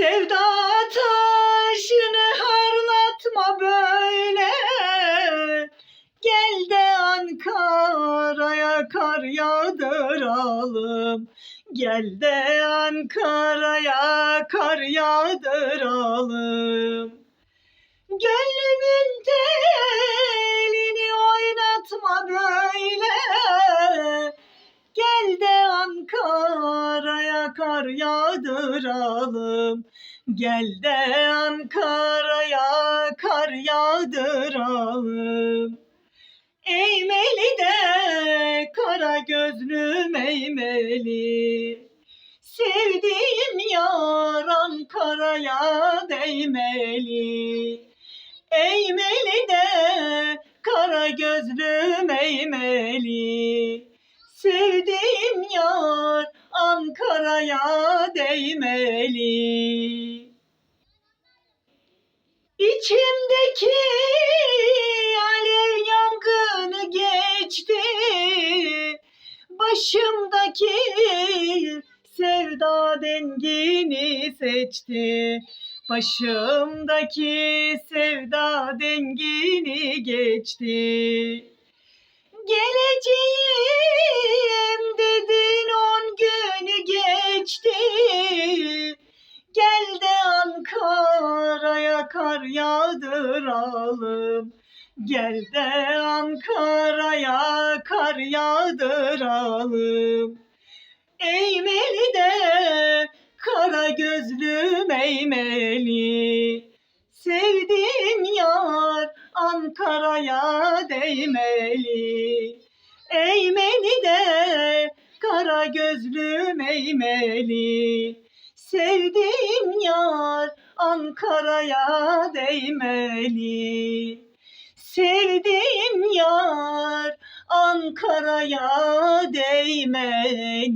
Sevda taşını harlatma böyle. Gel de Ankara'ya kar yağdıralım. Gel de Ankara'ya kar yağdıralım. Gönlümün telini oynatma böyle Ankara'ya kar yağdıralım Gel de Ankara'ya kar yağdıralım Eğmeli de kara gözlüm eğmeli Sevdiğim yar Ankara'ya değmeli. Eğmeli de kara gözlüm eğmeli Sevdiğim yar Ankara'ya değmeli. İçimdeki alev yangını geçti. Başımdaki sevda dengini seçti. Başımdaki sevda dengini geçti. Geleceğim geçti Gel de Ankara'ya kar yağdıralım Gel de Ankara'ya kar yağdıralım Eğmeli de kara gözlüm eğmeli. Sevdiğim yar Ankara'ya değmeli. Eğmeli de kara gözlüm eğmeli Sevdiğim yar Ankara'ya değmeli. Sevdiğim yar Ankara'ya değmeli